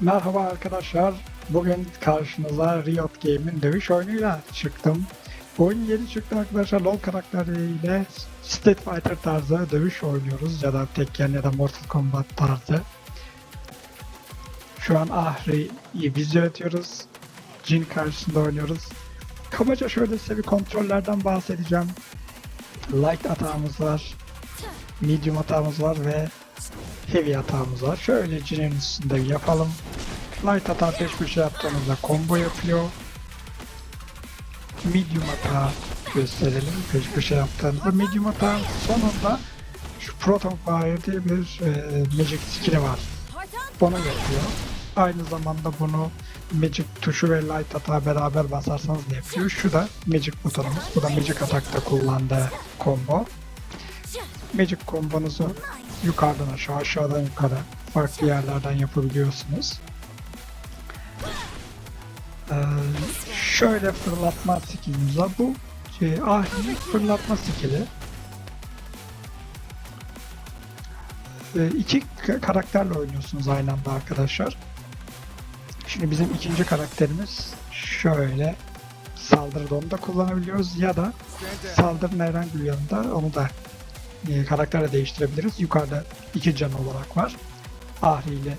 Merhaba arkadaşlar. Bugün karşınıza Riot Game'in dövüş oyunuyla çıktım. Oyun yeni çıktı arkadaşlar. LoL karakterleriyle Street Fighter tarzı dövüş oynuyoruz. Ya da Tekken ya da Mortal Kombat tarzı. Şu an Ahri'yi biz yönetiyoruz. Jin karşısında oynuyoruz. Kabaca şöyle size bir kontrollerden bahsedeceğim. Light atağımız var. Medium atağımız var ve heavy hatamız var. Şöyle cinin üstünde yapalım. Light hata peş peşe yaptığımızda combo yapıyor. Medium hata gösterelim. Peş peşe yaptığımızda medium hata sonunda şu Proton Fire diye bir e, magic skill'i var. Bunu yapıyor. Aynı zamanda bunu Magic tuşu ve Light hata beraber basarsanız da yapıyor. Şu da Magic butonumuz. Bu da Magic atakta kullandığı combo. Magic kombonuzu yukarıdan aşağı, aşağıdan yukarı farklı yerlerden yapabiliyorsunuz. Ee, şöyle fırlatma skillimiz var. Bu şey, Ahri'nin fırlatma skilli. Ee, iki ka- karakterle oynuyorsunuz aynı anda arkadaşlar. Şimdi bizim ikinci karakterimiz şöyle saldırıda onu da kullanabiliyoruz ya da saldırının herhangi bir yanında onu da e, değiştirebiliriz. Yukarıda iki can olarak var. Ahri ile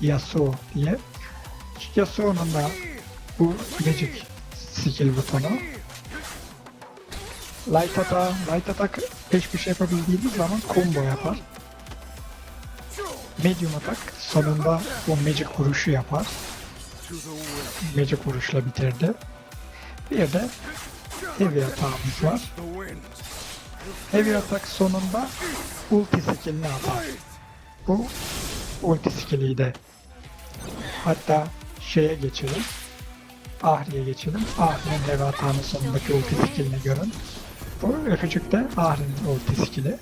Yasuo diye. Yasuo'nun da bu magic skill butonu. Light attack, light attack peş peşe yapabildiğiniz zaman combo yapar. Medium attack sonunda bu magic vuruşu yapar. Magic vuruşla bitirdi. Bir de heavy atağımız var. Heavy attack sonunda ulti skillini atar. Bu ulti skilliydi. Hatta şeye geçelim. Ahri'ye geçelim. Ahri'nin heavy atağının sonundaki ulti skillini görün. Bu öpücük de Ahri'nin ulti skilli.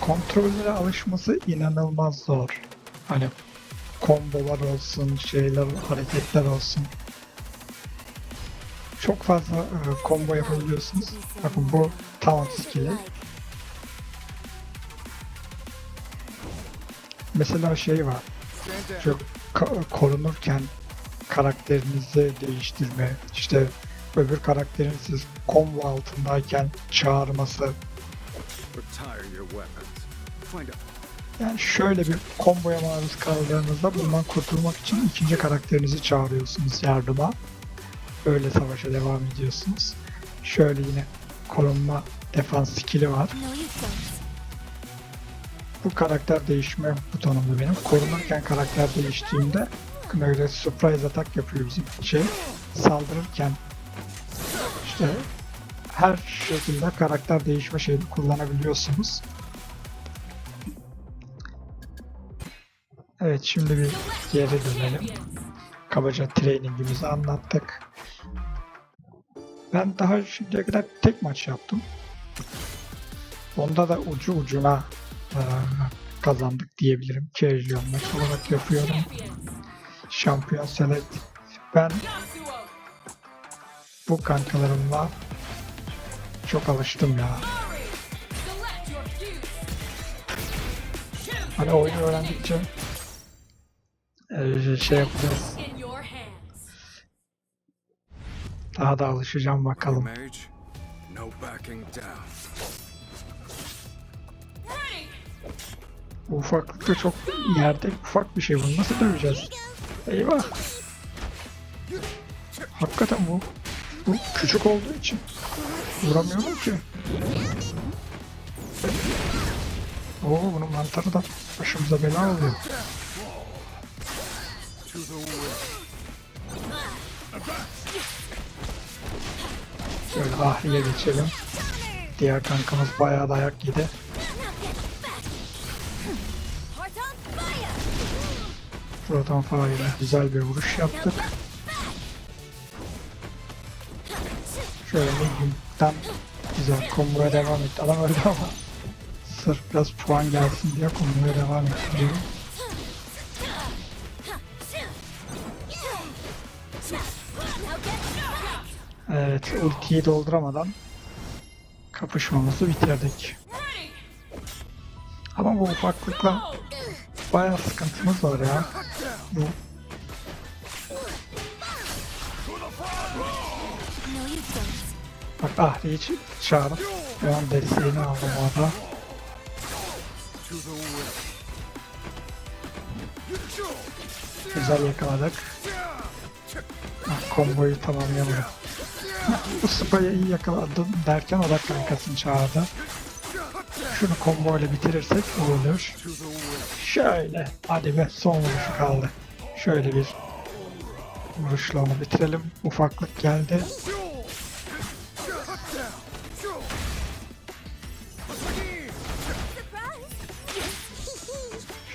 Kontrollere alışması inanılmaz zor. Hani kombolar olsun, şeyler, hareketler olsun. Çok fazla e, combo yapabiliyorsunuz. Bakın bu taunt skill'i. Mesela şey var. Ka- korunurken karakterinizi değiştirme, işte öbür karakterin siz combo altındayken çağırması. Yani şöyle bir komboya maruz kaldığınızda bundan kurtulmak için ikinci karakterinizi çağırıyorsunuz yardıma. Öyle savaşa devam ediyorsunuz. Şöyle yine korunma defans skill'i var. Bu karakter değişme butonumda benim. Korunurken karakter değiştiğinde bakın öyle surprise atak yapıyor bizim şey. Saldırırken işte her şekilde karakter değişme şeyini kullanabiliyorsunuz. Evet şimdi bir geri dönelim. Kabaca trainingimizi anlattık. Ben daha şimdiye kadar tek maç yaptım. Onda da ucu ucuna eee, kazandık diyebilirim. Casual maç olarak yapıyorum. Şampiyon select. Ben bu kankalarımla çok alıştım ya. Hani oyunu öğrendikçe şey yapacağız. Daha da alışacağım bakalım. Bu ufaklıkta çok yerde ufak bir şey. Bunu nasıl döveceğiz? Eyvah. Hakikaten bu. Bu küçük olduğu için vuramıyorum ki. Oo bunun mantarı da başımıza bela oluyor. To the. Şöyle ahliye geçelim. Diğer kankamız bayağı dayak yedi. Proton Fire'a güzel bir vuruş yaptık. Şöyle medium'dan güzel komboya devam etti. Adam öldü ama sırf biraz puan gelsin diye komboya devam ettiriyorum. Evet ultiyi dolduramadan kapışmamızı bitirdik. Ama bu ufaklıkla bayağı sıkıntımız var ya. Bu bak Ahri'yi çağırıp an desteğini aldım orada. Güzel yakaladık. Ah, komboyu tamamlayamadım. Spayı iyi yakaladım derken o da kankasını çağırdı. Şunu combo ile bitirirsek olur. Şöyle. Hadi be son vuruşu kaldı. Şöyle bir vuruşla onu bitirelim. Ufaklık geldi.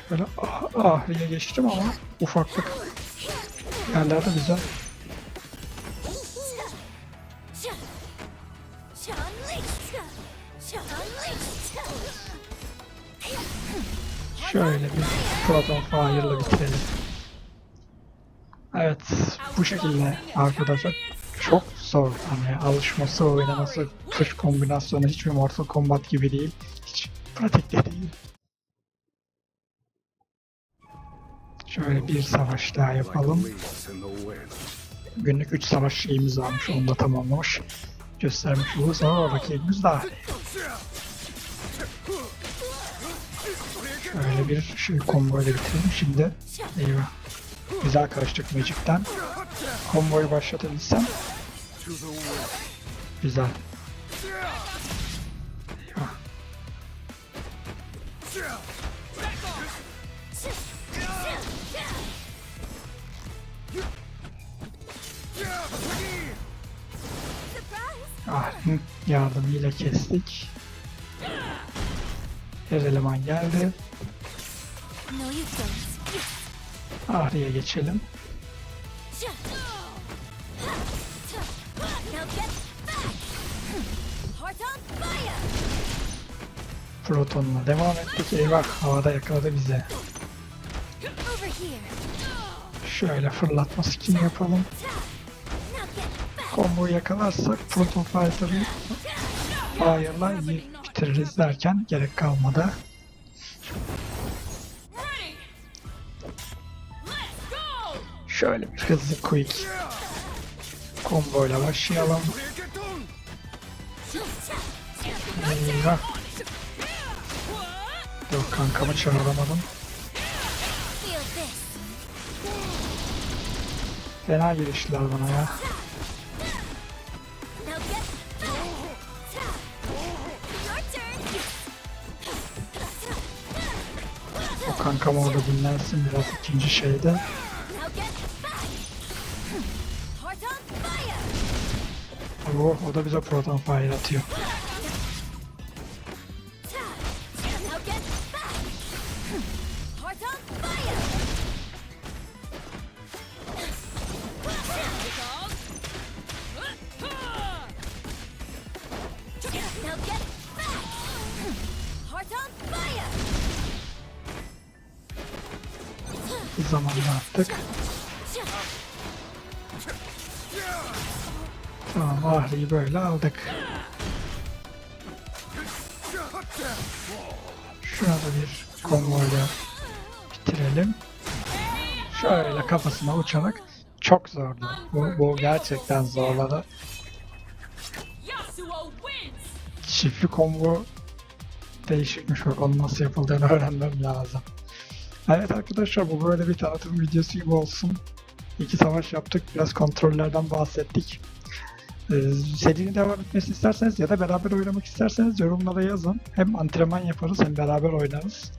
Şöyle ah, ahriye geçtim ama ufaklık yerlerde güzel. Şöyle bir Proton Fire'la bitirelim. Evet bu şekilde arkadaşlar çok zor hani alışması oynaması tuş kombinasyonu hiçbir Mortal Kombat gibi değil hiç pratik de değil. Şöyle bir savaş daha yapalım. Günlük 3 savaş şeyimiz varmış onu da tamamlamış. Göstermiş oluruz ama rakibimiz daha iyi. Şöyle bir şey combo ile bitirelim şimdi. Eyvah. Güzel karıştık Magic'ten. Komboyu başlatabilsem güzel. Eyvah. Ahri'nin yardımıyla kestik. Her eleman geldi. Ahri'ye geçelim. Proton'la devam ettik. Eyvah havada yakaladı bize. Şöyle fırlatma skin yapalım. Komboyu yakalarsak Proton Fighter'ı Fire'la bitiririz derken gerek kalmadı. Şöyle bir hızlı quick komboyla başlayalım. Eyvah. Yok kankamı çağıramadım. Fena giriştiler bana ya. Kankam orada dinlensin biraz ikinci şeyde. Now get back! Heart on fire! O, o da bize Proton Fire atıyor. Now get back! Heart on fire! Zamanda attık. Tamam Ahri'yi böyle aldık. Şuna da bir konvoyla bitirelim. Şöyle kafasına uçarak çok zordu. Bu, bu gerçekten zorladı. Çiftli combo değişikmiş bak onun nasıl yapıldığını öğrenmem lazım. Evet arkadaşlar bu böyle bir tanıtım videosu gibi olsun. İki savaş yaptık biraz kontrollerden bahsettik. Ee, serinin devam etmesini isterseniz ya da beraber oynamak isterseniz yorumlara yazın. Hem antrenman yaparız hem beraber oynarız.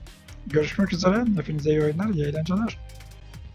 Görüşmek üzere. Hepinize iyi oyunlar, iyi eğlenceler.